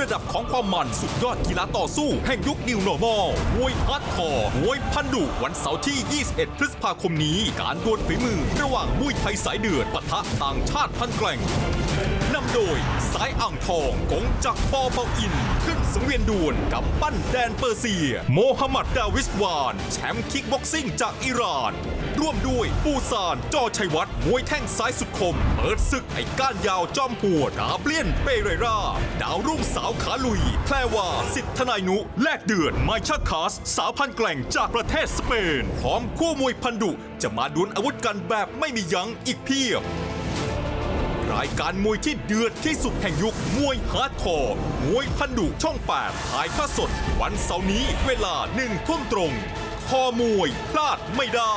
ระดับของความมันสุดยอดกีฬาต่อสู้ แห่งยุคนิวโนมอลมวยฮาร์ดคอร์มวยพันดุวันเสาร์ที่ 21 พฤษภาคมนี้ การดวลฝีมือ ระหว่างมวยไทยสายเดือดปะทะต่างชาติพันแกร่ง นำโดยสายอ่างทองกงจักปอเปาอิน ขึ้นสังเวียนดวนกับปั้นแดนเปอร์เซีย โมฮัมหมัดดาวิสวาน แชมป์คิกบ็อกซิ่งจากอิหร่าน ร่วมด้วยปูซานจอชัยวัฒน์มวยแท่งซ้ายสุดคม เปิดศึกไอ้ก้านยาวจอมหัวดาเปลี่ยนเปเรราดาวรุ่งสาวขาลุย แพรวาสิทธนายนุ แลกเดือดไมชาคาส สาวพันแกล่งจากประเทศสเปน พร้อมคู่มวยพันดุจะมาดวลอาวุธกันแบบไม่มียั้งอีกเพียบ รายการมวยที่เดือดที่สุดแห่งยุคมวยฮาร์ดคอร์มวยพันดุช่อง8ถ่ายทอดสด วันเสาร์นี้เวลาหนึ่งทุ่มตรง คอมวยพลาดไม่ได้